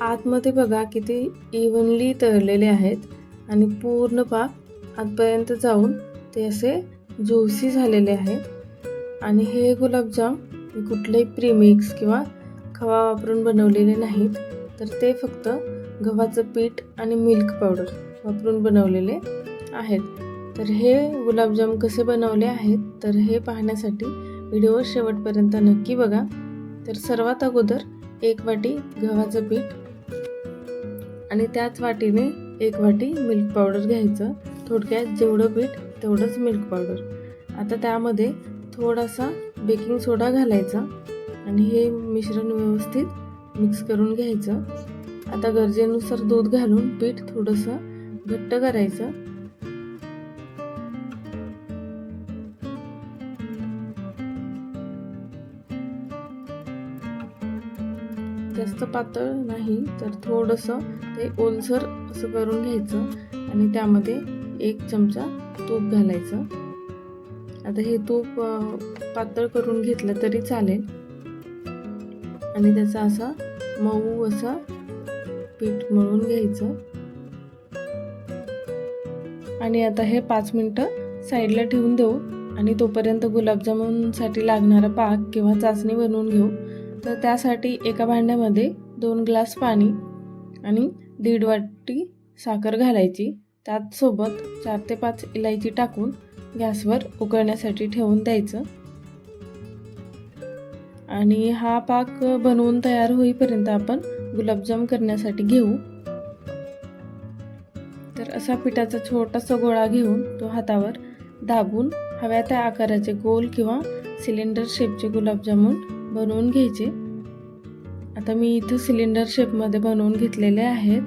आतमध्ये बघा किती इव्हनली तळलेले आहेत आणि पूर्ण पाक आतपर्यंत जाऊन ते असे ज्युसी झालेले आहेत. आणि हे गुलाबजाम मी कुठलेही प्रीमिक्स किंवा खवा वापरून बनवलेले नाहीत. तर ते फक्त गव्हाचं पीठ आणि मिल्क पावडर वापरून बनवलेले आहेत. तर हे गुलाबजाम कसे बनवले आहेत तर हे पाहण्यासाठी व्हिडिओ शेवटपर्यंत नक्की बघा. तर सर्वात अगोदर एक वाटी गव्हाचं पीठ आणि त्याच वाटीने एक वाटी मिल्क पावडर घ्यायचं. थोडक्यात जेवढं पीठ तेवढंच मिल्क पावडर आता त्यामध्ये थोडासा बेकिंग सोडा घालायचा आणि हे मिश्रण व्यवस्थित मिक्स करून घ्यायचं. आता गरजेनुसार दूध घालून पीठ थोडंसं घट्ट करायचं. जास्त पातळ नाही तर थोडंसं ते ओलसर असं करून घ्यायचं आणि त्यामध्ये एक चमचा तूप घालायचं. आता हे तूप पातळ करून घेतलं तरी चालेल. आणि त्याचा असा मऊ असा पीठ मळून घ्यायचं. आणि आता हे पाच मिनटं साईडला ठेवून देऊ आणि तोपर्यंत गुलाबजामुनसाठी लागणारा पाक किंवा चाचणी बनवून घेऊ. तर त्यासाठी एका भांड्यामध्ये दोन ग्लास पाणी आणि दीड वाटी साखर घालायची. त्याचसोबत चार ते पाच इलायची टाकून गॅसवर उकळण्यासाठी ठेवून द्यायचं. आणि हा पाक बनवून तयार होईपर्यंत आपण गुलाबजाम करण्यासाठी घेऊ. तर असा पिठाचा छोटासा गोळा घेऊन तो हातावर दाबून हव्या त्या आकाराचे गोल किंवा सिलेंडर शेपचे गुलाबजामुन बनवून घ्यायचे. आता मी इथं सिलेंडर शेपमध्ये बनवून घेतलेले आहेत.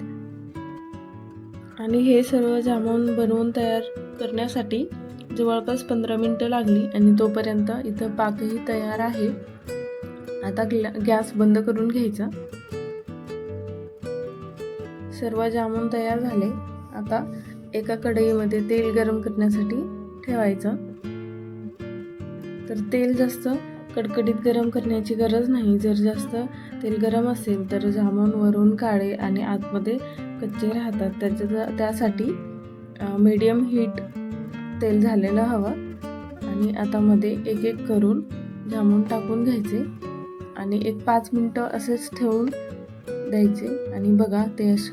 आणि हे सर्व जामून बनवून तयार करण्यासाठी जवळपास पंधरा मिनटं लागली आणि तोपर्यंत इथं पाकही तयार आहे. आता ग्ला गॅस बंद करून घ्यायचा. सर्व जामून तयार झाले. आता एका कढईमध्ये तेल गरम करण्यासाठी ठेवायचं. तर तेल जास्त कडकडीत गरम करण्याची गरज नाही. जर जास्त तेल गरम असेल तर जामून वरून काळे आणि आतमध्ये कच्चे राहतात. त्याच्या त्यासाठी मीडियम हीट तेल झालेलं हवं. आणि आता मध्ये एक एक करून जामून टाकून घ्यायचे. आणि एक पाच मिनटं असेच ठेवून द्यायचे. आणि बघा ते असे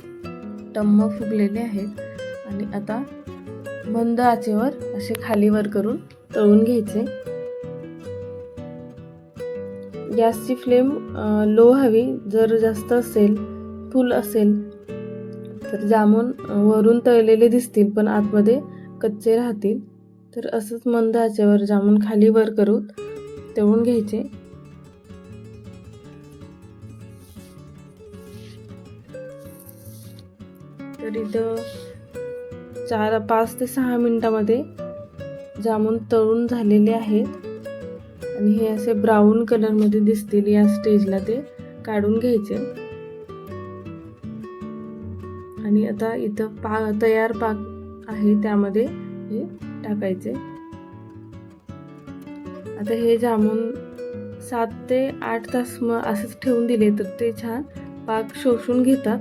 टम्म फुगलेले आहेत. आणि आता मंद आचेवर असे खालीवर करून तळून घ्यायचे. गॅसची फ्लेम लो हवी. जर जास्त असेल फुल असेल तर जामून वरून तळलेले दिसतील पण आतमध्ये कच्चे राहतील. तर असंच मंद आचेवर जामून खाली वर करून तळून घ्यायचे. तर इथं चार पाच ते सहा मिनटामध्ये जामून तळून झालेले आहेत. आणि हे असे ब्राऊन कलरमध्ये दिसतील या स्टेजला ते काढून घ्यायचे. आणि आता इथं पा तयार पाक आहे त्यामध्ये हे टाकायचे. आता हे जामून सात ते आठ तास मग असंच ठेवून दिले तर ते छान पाक शोषून घेतात.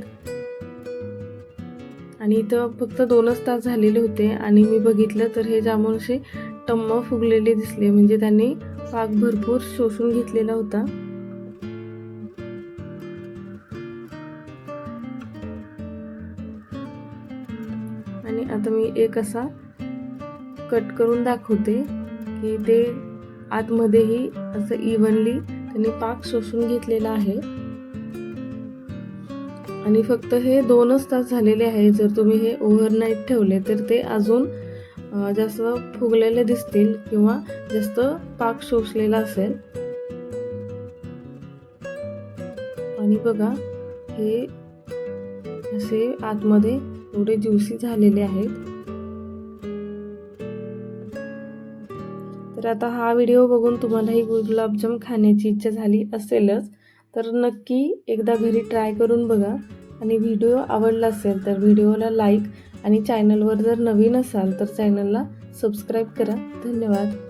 आणि इथं फक्त दोनच तास झालेले होते आणि मी बघितलं तर हे जामून असे टम्म फुगलेले दिसले. म्हणजे त्यांनी पाक भरपूर शोषून घेतलेला होता. आणि आता मी एक असा कट करून दाखवते की ते आतमध्येही असं इव्हनली त्यांनी पाक शोषून घेतलेला आहे. आणि फक्त हे दोनच तास झालेले आहे. जर तुम्ही हे ओव्हरनाईट ठेवले तर ते अजून जास्त फुगलेले दिसतील किंवा जास्त पाक शोषलेला असेल. आणि बघा हे असे आतमध्ये एवढे ज्युसी झालेले आहेत. तर आता हा व्हिडिओ बघून तुम्हालाही गुलाबजाम खाण्याची इच्छा झाली असेलच. तर नक्की एकदा घरी ट्राय करून बघा. आणि व्हिडिओ आवडला असेल तर व्हिडिओला लाईक आणि चॅनलवर जर नवीन असाल तर चॅनलला सबस्क्राईब करा. धन्यवाद.